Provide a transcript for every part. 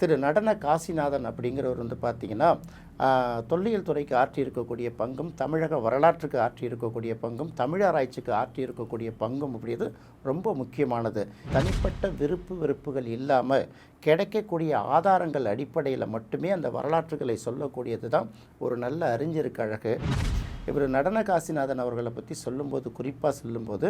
திரு நடன காசிநாதன் அப்படிங்கிறவர் வந்து பார்த்தீங்கன்னா தொல்லியல் துறைக்கு ஆற்றி இருக்கக்கூடிய பங்கும் தமிழக வரலாற்றுக்கு ஆற்றியிருக்கக்கூடிய பங்கும் தமிழாராய்ச்சிக்கு ஆற்றியிருக்கக்கூடிய பங்கும் அப்படிது ரொம்ப முக்கியமானது. தனிப்பட்ட விருப்பு வெறுப்புகள் இல்லாமல் கிடைக்கக்கூடிய ஆதாரங்கள் அடிப்படையில் மட்டுமே அந்த வரலாற்றுகளை சொல்லக்கூடியது தான் ஒரு நல்ல அறிஞருக்கு அழகு. இவர் நடன காசிநாதன் அவர்களை பற்றி சொல்லும்போது குறிப்பாக சொல்லும்போது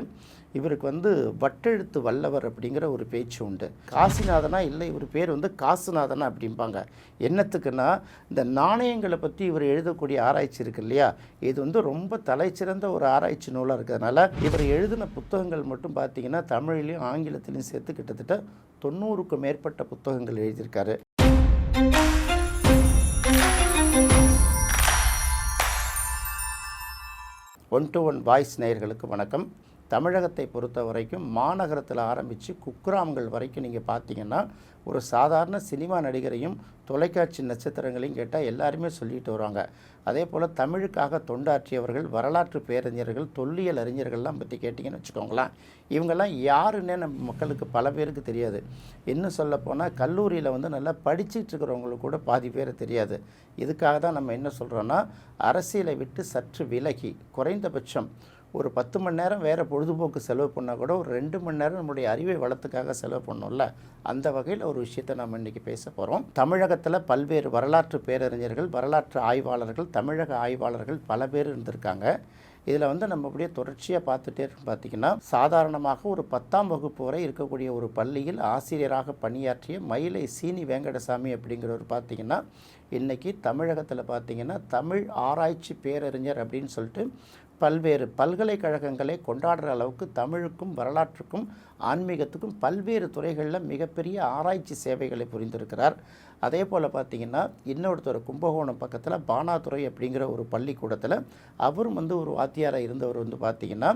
இவருக்கு வந்து வட்டெழுத்து வல்லவர் அப்படிங்கிற ஒரு பேச்சு உண்டு. காசிநாதனா இல்லை இவர் பேர் வந்து காசுநாதனா அப்படிம்பாங்க. என்னத்துக்குன்னா இந்த நாணயங்களை பற்றி இவர் எழுதக்கூடிய ஆராய்ச்சி இருக்கு இல்லையா? இது வந்து ரொம்ப தலைச்சிறந்த ஒரு ஆராய்ச்சி நூலாக இருக்கிறதுனால இவர் எழுதின புத்தகங்கள் மட்டும் பார்த்தீங்கன்னா தமிழ்லையும் ஆங்கிலத்திலையும் சேர்த்து கிட்டத்தட்ட தொண்ணூறுக்கும் மேற்பட்ட புத்தகங்கள் எழுதியிருக்காரு. ஒன் டு ஒன் வாய்ஸ் நேயர்களுக்கு வணக்கம். தமிழகத்தை பொறுத்த வரைக்கும் மாநகரத்தில் ஆரம்பித்து குக்கிராமங்கள் வரைக்கும் நீங்கள் பார்த்தீங்கன்னா ஒரு சாதாரண சினிமா நடிகரையும் தொலைக்காட்சி நட்சத்திரங்களையும் கேட்டால் எல்லாருமே சொல்லிட்டு வருவாங்க அதே போல் தமிழுக்காக தொண்டாற்றியவர்கள் வரலாற்று பேரறிஞர்கள் தொல்லியல் அறிஞர்கள்லாம் பற்றி கேட்டிங்கன்னு வச்சுக்கோங்களேன். இவங்கெல்லாம் யாருன்னே நம்ம மக்களுக்கு பல பேருக்கு தெரியாது. இன்னும் சொல்லப்போனால் கல்லூரியில் வந்து நல்லா படிச்சிட்டு இருக்கிறவங்களுக்கு கூட பாதி பேர் தெரியாது. இதுக்காக தான் நம்ம என்ன சொல்கிறோன்னா அரசியலை விட்டு சற்று விலகி குறைந்தபட்சம் ஒரு பத்து மணி நேரம் வேறு பொழுதுபோக்கு செலவு பண்ணால் கூட ஒரு ரெண்டு மணி நேரம் நம்முடைய அறிவை வளத்துக்காக செலவு பண்ணோம்ல? அந்த வகையில் ஒரு விஷயத்தை நம்ம இன்றைக்கி பேச போகிறோம் தமிழகத்தில் பல்வேறு வரலாற்று பேரறிஞர்கள் வரலாற்று ஆய்வாளர்கள் தமிழக ஆய்வாளர்கள் பல பேர் இருந்திருக்காங்க. இதில் வந்து நம்ம அப்படியே தொடர்ச்சியாக பார்த்துட்டே இருக்கோம் பார்த்தீங்கன்னா சாதாரணமாக ஒரு பத்தாம் வகுப்பு வரை இருக்கக்கூடிய ஒரு பள்ளியில் ஆசிரியராக பணியாற்றிய மயிலை சீனி வேங்கடசாமி அப்படிங்கிறவர் பார்த்தீங்கன்னா இன்றைக்கி தமிழகத்தில் பார்த்திங்கன்னா தமிழ் ஆராய்ச்சி பேரறிஞர் அப்படின்னு சொல்லிட்டு பல்வேறு பல்கலைக்கழகங்களை கொண்டாடுற அளவுக்கு தமிழுக்கும் வரலாற்றுக்கும் ஆன்மீகத்துக்கும் பல்வேறு துறைகளில் மிகப்பெரிய ஆராய்ச்சி சேவைகளை புரிந்திருக்கிறார். அதே போல் பார்த்தீங்கன்னா இன்னொருத்தர் கும்பகோணம் பக்கத்தில் பானாதுறை அப்படிங்கிற ஒரு பள்ளிக்கூடத்தில் அவரும் வந்து ஒரு வாத்தியாராக இருந்தவர் வந்து பார்த்திங்கன்னா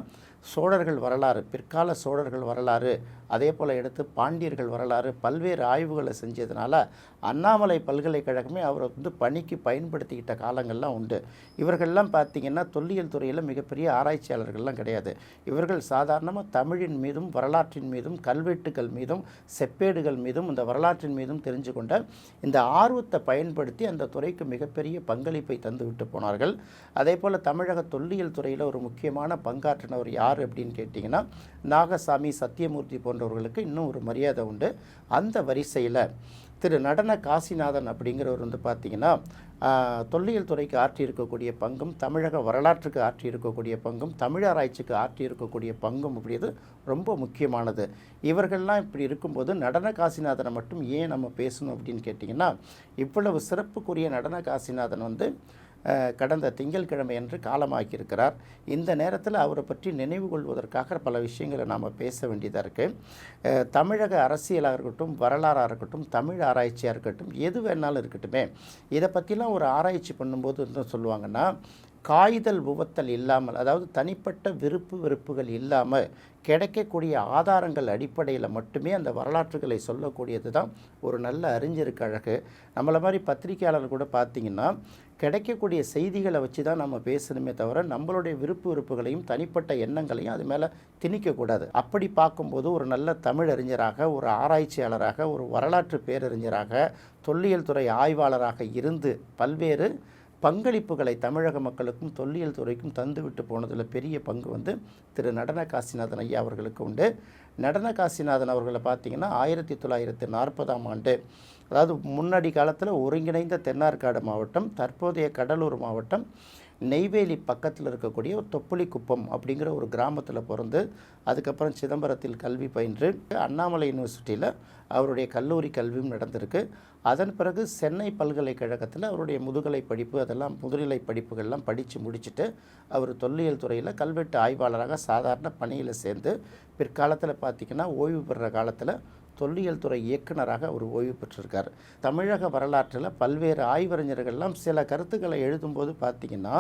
சோழர்கள் வரலாறு பிற்கால சோழர்கள் வரலாறு அதே போல் எடுத்து பாண்டியர்கள் வரலாறு பல்வேறு ஆய்வுகளை செஞ்சதுனால அண்ணாமலை பல்கலைக்கழகமே அவரை வந்து பணிக்கு பயன்படுத்திக்கிட்ட காலங்கள்லாம் உண்டு. இவர்கள்லாம் பார்த்திங்கன்னா தொல்லியல் துறையில் மிகப்பெரிய ஆராய்ச்சியாளர்கள்லாம் கிடையாது. இவர்கள் சாதாரணமாக தமிழின் மீதும் வரலாற்றின் மீதும் கல்வெட்டுகள் மீதும் செப்பேடுகள் மீதும் இந்த வரலாற்றின் மீதும் தெரிஞ்சு கொண்ட இந்த ஆர்வத்தை பயன்படுத்தி அந்த துறைக்கு மிகப்பெரிய பங்களிப்பை தந்துவிட்டு போனார்கள். அதே போல் தமிழக தொல்லியல் துறையில் ஒரு முக்கியமான பங்காற்றினவர் யார் யார் அப்படின்னு கேட்டிங்கன்னா நாகசாமி சத்தியமூர்த்தி போன்றவர்களுக்கு இன்னும் ஒரு மரியாதை உண்டு. அந்த வரிசையில் திரு நடன காசிநாதன் அப்படிங்கிறவர் வந்து பார்த்தீங்கன்னா தொல்லியல் துறைக்கு ஆற்றி இருக்கக்கூடிய பங்கும் தமிழக வரலாற்றுக்கு ஆற்றி இருக்கக்கூடிய பங்கும் தமிழராய்ச்சிக்கு ஆற்றி இருக்கக்கூடிய பங்கும் அப்படிது ரொம்ப முக்கியமானது. இவர்கள்லாம் இப்படி இருக்கும்போது நடன காசிநாதனை மட்டும் ஏன் நம்ம பேசணும் அப்படின்னு கேட்டிங்கன்னா இவ்வளவு சிறப்புக்குரிய நடன காசிநாதன் வந்து கடந்த திங்கட்கிழமை என்று காலமாக்கியிருக்கிறார். இந்த நேரத்தில் அவரை பற்றி நினைவு கொள்வதற்காக பல விஷயங்களை நாம் பேச வேண்டியதாக இருக்குது தமிழக அரசியலாக இருக்கட்டும் வரலாறாக இருக்கட்டும் தமிழ் ஆராய்ச்சியாக இருக்கட்டும் எது வேணாலும் இருக்கட்டுமே. இதை பற்றிலாம் ஒரு ஆராய்ச்சி பண்ணும்போது என்ன சொல்லுவாங்கன்னா காய்தல் உவத்தல் இல்லாமல் அதாவது தனிப்பட்ட விருப்பு வெறுப்புகள் இல்லாமல் கிடைக்கக்கூடிய ஆதாரங்கள் அடிப்படையில் மட்டுமே அந்த வரலாற்றுகளை சொல்லக்கூடியது தான் ஒரு நல்ல அறிஞருக்கு அழகு நம்மளை மாதிரி பத்திரிகையாளர் கூட பார்த்திங்கன்னா கிடைக்கக்கூடிய செய்திகளை வச்சு தான் நம்ம பேசணுமே தவிர நம்மளுடைய விருப்பு விருப்புகளையும் தனிப்பட்ட எண்ணங்களையும் அது மேலே திணிக்கக்கூடாது அப்படி பார்க்கும்போது ஒரு நல்ல தமிழறிஞராக ஒரு ஆராய்ச்சியாளராக ஒரு வரலாற்று பேரறிஞராக தொல்லியல் துறை ஆய்வாளராக இருந்து பல்வேறு பங்களிப்புகளை தமிழக மக்களுக்கும் தொல்லியல் துறைக்கும் தந்துவிட்டு போனதில் பெரிய பங்கு வந்து திரு நடன காசிநாதன் ஐயா அவர்களுக்கு உண்டு. நடன காசிநாதன் அவர்களை பார்த்தீங்கன்னா ஆயிரத்தி தொள்ளாயிரத்தி நாற்பதாம் ஆண்டு அதாவது முன்னாடி காலத்தில் ஒருங்கிணைந்த தென்னார்காடு மாவட்டம் தற்போதைய கடலூர் மாவட்டம் நெய்வேலி பக்கத்தில் இருக்கக்கூடிய ஒரு தொப்புளிக்குப்பம் அப்படிங்கிற ஒரு கிராமத்தில் பிறந்து அதுக்கப்புறம் சிதம்பரத்தில் கல்வி பயின்று அண்ணாமலை யூனிவர்சிட்டியில் அவருடைய கல்லூரி கல்வியும் நடந்திருக்கு. அதன் பிறகு சென்னை பல்கலைக்கழகத்தில் அவருடைய முதுகலை படிப்பு அதெல்லாம் முதுநிலை படிப்புகள்லாம் படித்து முடிச்சுட்டு அவர் தொல்லியல் துறையில் கல்வெட்டு ஆய்வாளராக சாதாரண பணியில் சேர்ந்து பிற்காலத்தில் பார்த்திங்கன்னா ஓய்வு பெறுற காலத்தில் தொல்லியல் துறை இயக்குனராக அவர் ஓய்வு பெற்றிருக்கார். தமிழக வரலாற்றில் பல்வேறு ஆய்வறிஞர்கள்லாம் சில கருத்துக்களை எழுதும்போது பார்த்திங்கன்னா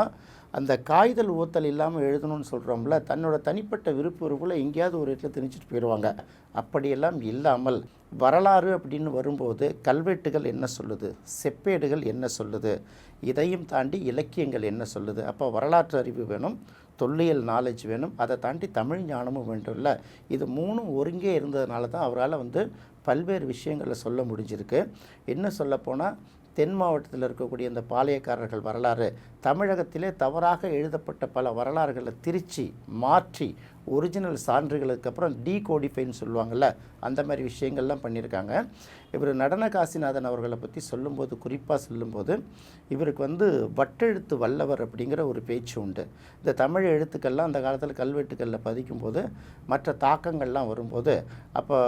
அந்த காய்தல் ஊத்தல் இல்லாமல் எழுதணும்னு சொல்கிறோம்ல தன்னோட தனிப்பட்ட விருப்பு வெறுப்புல எங்கேயாவது ஒரு இடத்துல திணிச்சிட்டு போயிடுவாங்க. அப்படியெல்லாம் இல்லாமல் வரலாறு அப்படின்னு வரும்போது கல்வெட்டுகள் என்ன சொல்லுது? செப்பேடுகள் என்ன சொல்லுது? இதையும் தாண்டி இலக்கியங்கள் என்ன சொல்லுது? அப்போ வரலாற்று அறிவு வேணும். தொல்லியல் நாலேஜ் வேணும். அதை தாண்டி தமிழ் ஞானமும் வேண்டும்ல இது மூணும் ஒருங்கே இருந்ததுனால தான் அவரால் வந்து பல்வேறு விஷயங்களை சொல்ல முடிஞ்சிருக்கு. என்ன சொல்லப்போனால் தென் மாவட்டத்தில் இருக்கக்கூடிய இந்த பாளையக்காரர்கள் வரலாறு தமிழகத்திலே தவறாக எழுதப்பட்ட பல வரலாறுகளை திருச்சி மாற்றி ஒரிஜினல் சான்றுகளுக்கு அப்புறம் டீகோடிஃபைன்னு சொல்லுவாங்கள்ல அந்த மாதிரி விஷயங்கள்லாம் பண்ணியிருக்காங்க. இவர் நடன காசிநாதன் அவர்களை பற்றி சொல்லும்போது குறிப்பாக சொல்லும்போது இவருக்கு வந்து வட்டெழுத்து வல்லவர் அப்படிங்கிற ஒரு பேச்சு உண்டு. இந்த தமிழ் எழுத்துக்கள்லாம் அந்த காலத்தில் கல்வெட்டுக்களில் பதிக்கும்போது மற்ற தாக்கங்கள்லாம் வரும்போது அப்போ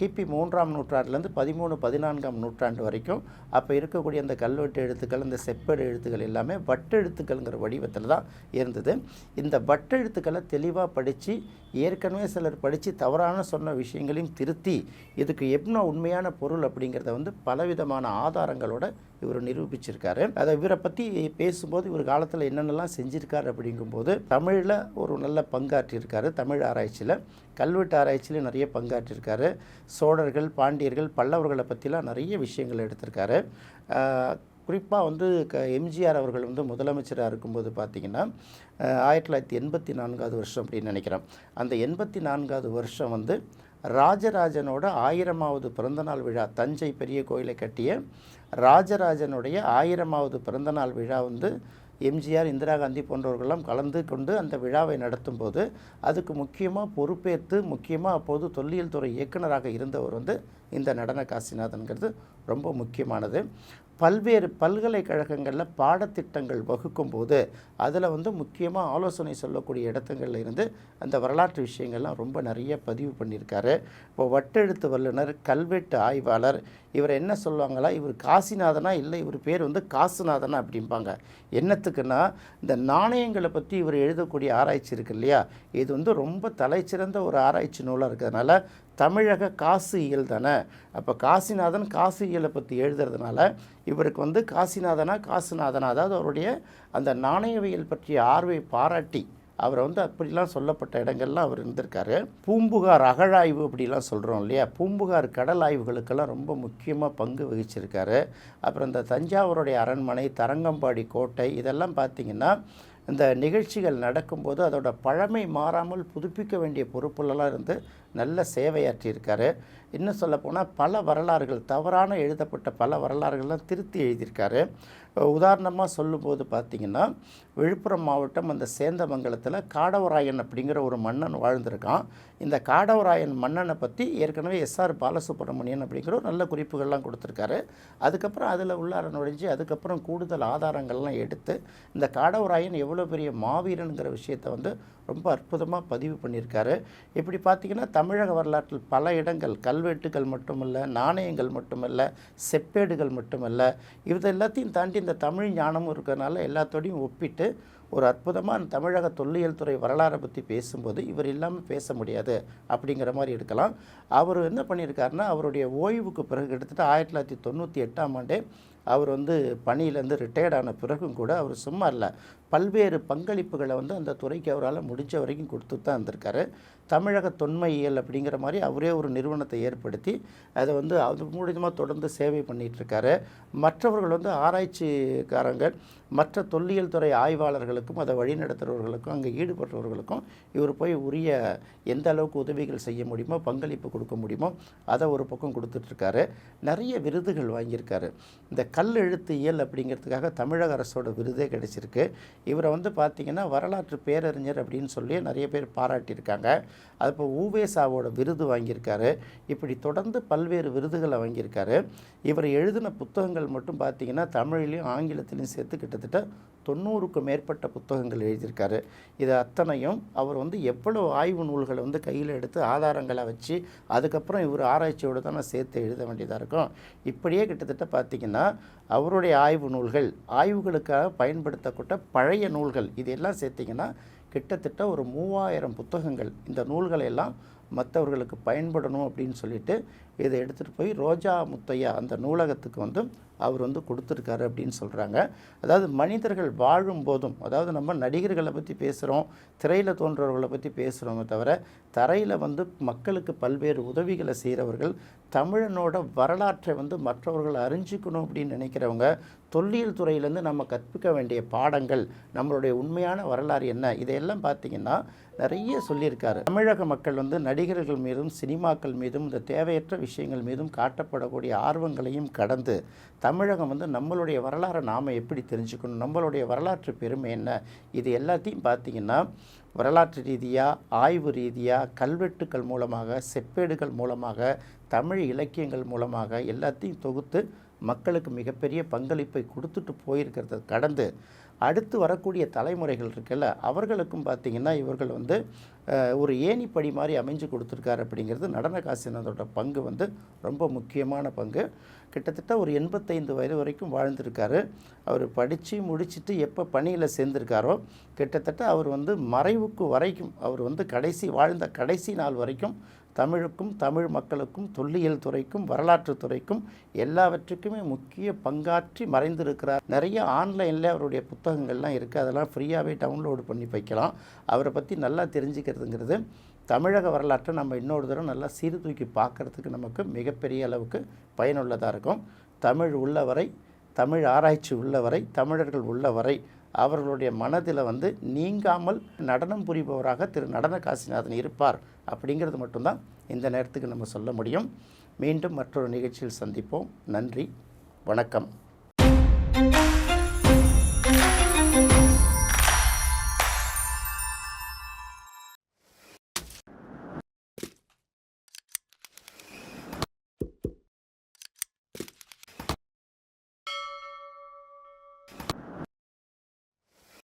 கிபி மூன்றாம் நூற்றாண்டுலேருந்து பதிமூணு பதினான்காம் நூற்றாண்டு வரைக்கும் அப்போ இருக்கக்கூடிய அந்த கல்வெட்டு எழுத்துக்கள் இந்த செப்பேடு எழுத்துக்கள் எல்லாமே வட்டெழுத்துக்கள்ங்கிற வடிவத்தில் தான் இருந்தது. இந்த வட்டெழுத்துக்களை தெளிவாக படித்து ஏற்கனவே சிலர் படித்து தவறான சொன்ன விஷயங்களையும் திருத்தி இதுக்கு என்ன உண்மையான பொருள் அப்படிங்கிறத வந்து பலவிதமான ஆதாரங்களோட இவர் நிரூபிச்சிருக்காரு. அதை இவரை பற்றி பேசும்போது இவர் காலத்தில் என்னென்னலாம் செஞ்சிருக்காரு அப்படிங்கும்போது தமிழில் ஒரு நல்ல பங்காற்றியிருக்காரு தமிழ் ஆராய்ச்சியில். கல்வெட்டு ஆராய்ச்சியில் நிறைய பங்காற்றியிருக்காரு சோழர்கள் பாண்டியர்கள் பல்லவர்களை பற்றிலாம் நிறைய விஷயங்கள் எடுத்திருக்காரு. குறிப்பாக வந்து க எம்ஜிஆர் அவர்கள் வந்து முதலமைச்சராக இருக்கும்போது பார்த்திங்கன்னா ஆயிரத்தி தொள்ளாயிரத்தி எண்பத்தி நான்காவது வருஷம் அப்படின்னு நினைக்கிறேன். அந்த எண்பத்தி நான்காவது வருஷம் வந்து ராஜராஜனோட ஆயிரமாவது பிறந்தநாள் விழா தஞ்சை பெரிய கோயிலை கட்டிய ராஜராஜனுடைய ஆயிரமாவது பிறந்தநாள் விழா வந்து எம்ஜிஆர் இந்திரா காந்தி போன்றவர்களெல்லாம் கலந்து கொண்டு அந்த விழாவை நடத்தும்போது அதுக்கு முக்கியமாக பொறுப்பேற்று முக்கியமாக அப்போது தொல்லியல் துறை இயக்குனராக இருந்தவர் வந்து இந்த நடன காசிநாதன்கிறது ரொம்ப முக்கியமானது. பல்வேறு பல்கலைக்கழகங்களில் பாடத்திட்டங்கள் வகுக்கும்போது அதில் வந்து முக்கியமாக ஆலோசனை சொல்லக்கூடிய இடத்துங்களில் இருந்து அந்த வரலாற்று விஷயங்கள்லாம் ரொம்ப நிறைய பதிவு பண்ணியிருக்காரு. இப்போ வட்டெழுத்து வல்லுனர் கல்வெட்டு ஆய்வாளர் இவர் என்ன சொல்லுவாங்களா இவர் காசிநாதனா இல்லை இவர் பேர் வந்து காசுநாதனா அப்படிம்பாங்க. என்னத்துக்குன்னா இந்த நாணயங்களை பற்றி இவர் எழுதக்கூடிய ஆராய்ச்சி இருக்கு இல்லையா? இது வந்து ரொம்ப தலைச்சிறந்த ஒரு ஆராய்ச்சி நூலாக இருக்கிறதுனால தமிழக காசு இயல் தானே? அப்போ காசிநாதன் காசு இயலை பற்றி எழுதுறதுனால இவருக்கு வந்து காசிநாதனா காசுநாதனா? அதாவது அவருடைய அந்த நாணயவியல் பற்றிய ஆர்வை பாராட்டி அவரை வந்து அப்படிலாம் சொல்லப்பட்ட இடங்கள்லாம் அவர் இருந்திருக்காரு. பூம்புகார் அகழாய்வு அப்படிலாம் சொல்கிறோம் இல்லையா? பூம்புகார் கடல் ஆய்வுகளுக்கெல்லாம் ரொம்ப முக்கியமாக பங்கு வகிச்சிருக்காரு. அப்புறம் இந்த தஞ்சாவூருடைய அரண்மனை தரங்கம்பாடி கோட்டை இதெல்லாம் பார்த்திங்கன்னா இந்த நிகழ்ச்சிகள் நடக்கும்போது அதோட பழமை மாறாமல் புதுப்பிக்க வேண்டிய பொறுப்புலலாம் இருந்து நல்ல சேவையாற்றியிருக்காரு. இன்னும் சொல்லப்போனால் பல வரலாறுகள் தவறான எழுதப்பட்ட பல வரலாறுகள்லாம் திருத்தி எழுதியிருக்காரு. உதாரணமாக சொல்லும்போது பார்த்திங்கன்னா விழுப்புரம் மாவட்டம் அந்த சேந்தமங்கலத்தில் காடவராயன் அப்படிங்கிற ஒரு மன்னன் வாழ்ந்திருக்கான். இந்த காடவராயன் மன்னனை பற்றி ஏற்கனவே எஸ்ஆர் பாலசுப்ரமணியன் அப்படிங்கிற ஒரு நல்ல குறிப்புகள்லாம் கொடுத்துருக்காரு. அதுக்கப்புறம் அதில் உள்ளார நுழைஞ்சு அதுக்கப்புறம் கூடுதல் ஆதாரங்கள்லாம் எடுத்து இந்த காடவராயன் எவ்வளோ பெரிய மாவீரனுங்கிற விஷயத்தை வந்து ரொம்ப அற்புதமாக பதிவு பண்ணியிருக்காரு. இப்படி பார்த்திங்கன்னா தமிழக வரலாற்றில் பல இடங்கள் கல்வெட்டுகள் மட்டுமல்ல நாணயங்கள் மட்டுமல்ல செப்பேடுகள் மட்டுமல்ல இது எல்லாத்தையும் தாண்டி இந்த தமிழ் ஞானமும் இருக்கிறதுனால எல்லாத்தோடையும் ஒப்பிட்டு ஒரு அற்புதமான தமிழக தொல்லியல் துறை வரலாறை பற்றி பேசும்போது இவர் இல்லாமல் பேச முடியாது அப்படிங்கிற மாதிரி எடுக்கலாம். அவர் என்ன பண்ணியிருக்காருன்னா அவருடைய ஓய்வுக்கு பிறகு கிட்டத்தட்ட ஆயிரத்தி தொள்ளாயிரத்தி தொண்ணூற்றி எட்டாம் ஆண்டே அவர் வந்து பணியிலேருந்து ரிட்டையர்ட் ஆன பிறகும் கூட அவர் சும்மா இல்லை. பல்வேறு பங்களிப்புகளை வந்து அந்த துறைக்கு அவரால் முடிஞ்ச வரைக்கும் கொடுத்து தான் இருந்திருக்காரு. தமிழக தொன்மையியல் அப்படிங்கிற மாதிரி அவரே ஒரு நிறுவனத்தை ஏற்படுத்தி அதை வந்து அது மூலியமாக தொடர்ந்து சேவை பண்ணிகிட்ருக்காரு மற்றவர்கள் வந்து ஆராய்ச்சிக்காரங்க மற்ற தொல்லியல் துறை ஆய்வாளர்களுக்கும் அதை வழிநடத்துகிறவர்களுக்கும் அங்கே ஈடுபடுறவர்களுக்கும் இவர் போய் உரிய எந்த அளவுக்கு உதவிகள் செய்ய முடியுமோ பங்களிப்பு கொடுக்க முடியுமோ அதை ஒரு பக்கம் கொடுத்துட்ருக்காரு நிறைய விருதுகள் வாங்கியிருக்காரு. இந்த கல் எழுத்து இயல் அப்படிங்கிறதுக்காக தமிழக அரசோட விருதே கிடைச்சிருக்கு. இவரை வந்து பார்த்திங்கன்னா வரலாற்று பேரறிஞர் அப்படின்னு சொல்லி நிறைய பேர் பாராட்டியிருக்காங்க. அது இப்போ ஊவேசாவோட விருது வாங்கியிருக்காரு. இப்படி தொடர்ந்து பல்வேறு விருதுகளை வாங்கியிருக்காரு. இவர் எழுதின புத்தகங்கள் மட்டும் பார்த்திங்கன்னா தமிழ்லையும் ஆங்கிலத்திலையும் சேர்த்து கிட்டத்தட்ட தொண்ணூறுக்கும் மேற்பட்ட புத்தகங்கள் எழுதியிருக்காரு. இது அத்தனையும் அவர் வந்து எவ்வளோ ஆய்வு நூல்களை வந்து கையில் எடுத்து ஆதாரங்களை வச்சு அதுக்கப்புறம் இவர் ஆராய்ச்சியோடு தானே சேர்த்து எழுத வேண்டியதாக இருக்கும். இப்படியே கிட்டத்தட்ட பார்த்திங்கன்னா அவருடைய ஆய்வு நூல்கள் ஆய்வுகளுக்காக பயன்படுத்தப்பட்ட பழைய நூல்கள் இதையெல்லாம் சேர்த்திங்கன்னா கிட்டத்தட்ட ஒரு மூவாயிரம் புத்தகங்கள் இந்த நூல்களை எல்லாம் மற்றவர்களுக்கு பயன்படணும் அப்படின்னு சொல்லிட்டு இதை எடுத்துகிட்டு போய் ரோஜா முத்தையா அந்த நூலகத்துக்கு வந்து அவர் வந்து கொடுத்துருக்காரு அப்படின்னு சொல்கிறாங்க அதாவது மனிதர்கள் வாழும் போதும் அதாவது நம்ம நடிகர்களை பற்றி பேசுகிறோம் திரையில் தோன்றவர்களை பற்றி பேசுகிறோமே தவிர தரையில் வந்து மக்களுக்கு பல்வேறு உதவிகளை செய்கிறவர்கள் தமிழனோட வரலாற்றை வந்து மற்றவர்கள் அறிஞ்சிக்கணும் அப்படின்னு நினைக்கிறவங்க தொல்லியல் துறையிலேருந்து நம்ம கற்பிக்க வேண்டிய பாடங்கள் நம்மளுடைய உண்மையான வரலாறு என்ன? இதையெல்லாம் பார்த்திங்கன்னா நிறைய சொல்லியிருக்காரு. தமிழக மக்கள் வந்து நடிகர்கள் மீதும் சினிமாக்கள் மீதும் இந்த தேவையற்ற விஷயங்கள் மீதும் காட்டப்படக்கூடிய ஆர்வங்களையும் கடந்து தமிழகம் வந்து நம்மளுடைய வரலாறை நாம் எப்படி தெரிஞ்சுக்கணும் நம்மளுடைய வரலாற்று பெருமை என்ன? இது எல்லாத்தையும் பார்த்திங்கன்னா வரலாற்று ரீதியாக ஆய்வு ரீதியாக கல்வெட்டுக்கள் மூலமாக செப்பேடுகள் மூலமாக தமிழ் இலக்கியங்கள் மூலமாக எல்லாத்தையும் தொகுத்து மக்களுக்கு மிகப்பெரிய பங்களிப்பை கொடுத்துட்டு போயிருக்கிறத கடந்து அடுத்து வரக்கூடிய தலைமுறைகள் இருக்குல்ல அவர்களுக்கும் பார்த்திங்கன்னா இவர்கள் வந்து ஒரு ஏணிப்படி மாதிரி அமைஞ்சு கொடுத்துருக்காரு அப்படிங்கிறது நடன காசினதோட பங்கு வந்து ரொம்ப முக்கியமான பங்கு. கிட்டத்தட்ட ஒரு எண்பத்தைந்து வயது வரைக்கும் வாழ்ந்திருக்காரு. அவர் படித்து முடிச்சுட்டு எப்போ பணியில் சேர்ந்திருக்காரோ கிட்டத்தட்ட அவர் வந்து மறைவுக்கு வரைக்கும் அவர் வந்து கடைசி வாழ்ந்த கடைசி நாள் வரைக்கும் தமிழுக்கும் தமிழ் மக்களுக்கும் தொல்லியல் துறைக்கும் வரலாற்று துறைக்கும் எல்லாவற்றுக்குமே முக்கிய பங்காற்றி மறைந்திருக்கிறார். நிறைய ஆன்லைனில் அவருடைய புத்தகங்கள்லாம் இருக்குது அதெல்லாம் ஃப்ரீயாகவே டவுன்லோடு பண்ணி வைக்கலாம். அவரை பற்றி நல்லா தெரிஞ்சுக்கிறதுங்கிறது தமிழக வரலாற்றை நம்ம இன்னொரு தடவை நல்லா சீர்தூக்கி பார்க்கறதுக்கு நமக்கு மிகப்பெரிய அளவுக்கு பயனுள்ளதாக இருக்கும். தமிழ் உள்ளவரை தமிழ் ஆராய்ச்சி உள்ளவரை தமிழர்கள் உள்ளவரை அவர்களுடைய மனதில் வந்து நீங்காமல் நடனம் புரிபவராக திரு நடன காசிநாதன் இருப்பார். அப்படிங்கிறது மட்டும்தான் இந்த நேரத்துக்கு நம்ம சொல்ல முடியும். மீண்டும் மற்றொரு நிகழ்ச்சியில் சந்திப்போம். நன்றி. வணக்கம்.